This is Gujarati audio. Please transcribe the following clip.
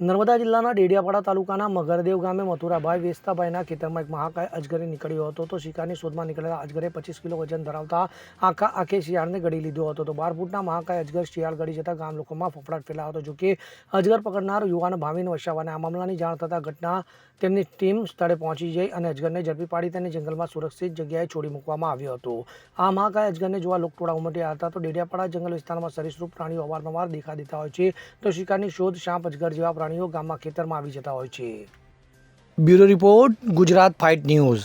નર્મદા જિલ્લાના ડેડિયાપાડા તાલુકાના મગરદેવ ગામે મથુરાભાઈ વેસ્તાભાઈના ખેતરમાં એક મહાકાય અજગરે નીકળ્યો હતો. તો શિકારની શોધમાં નીકળેલા અજગરે પચીસ કિલો વજન ધરાવતા આખા આખે શિયાળને ગળી લીધો હતો. તો બાર ફૂટના મહાકાય અજગર શિયાળ ગળી જતા ગામ લોકોમાં ફફડાટ ફેલાયો હતો. જોકે અજગર પકડનાર યુવાન ભાવિન વસાવાને આ મામલાની જાણ થતાં ઘટના તેમની ટીમ સ્થળે પહોંચી જઈ અને અજગરને ઝડપી પાડી તેને જંગલમાં સુરક્ષિત જગ્યાએ છોડી મૂકવામાં આવ્યો હતો. આ મહાકાય અજગરને જોવા લોકટોળા ઉમટ્યા હતા. તો ડેડિયાપાડા જંગલ વિસ્તારમાં સરીસૃપ પ્રાણીઓ અવારનવાર દેખા દેતા હોય છે. તો શિકારની શોધ સાપ અજગર જેવા પ્રાણીઓ ગામમાં ખેતરમાં આવી જતા હોય છે. Bureau report Gujarat fight news.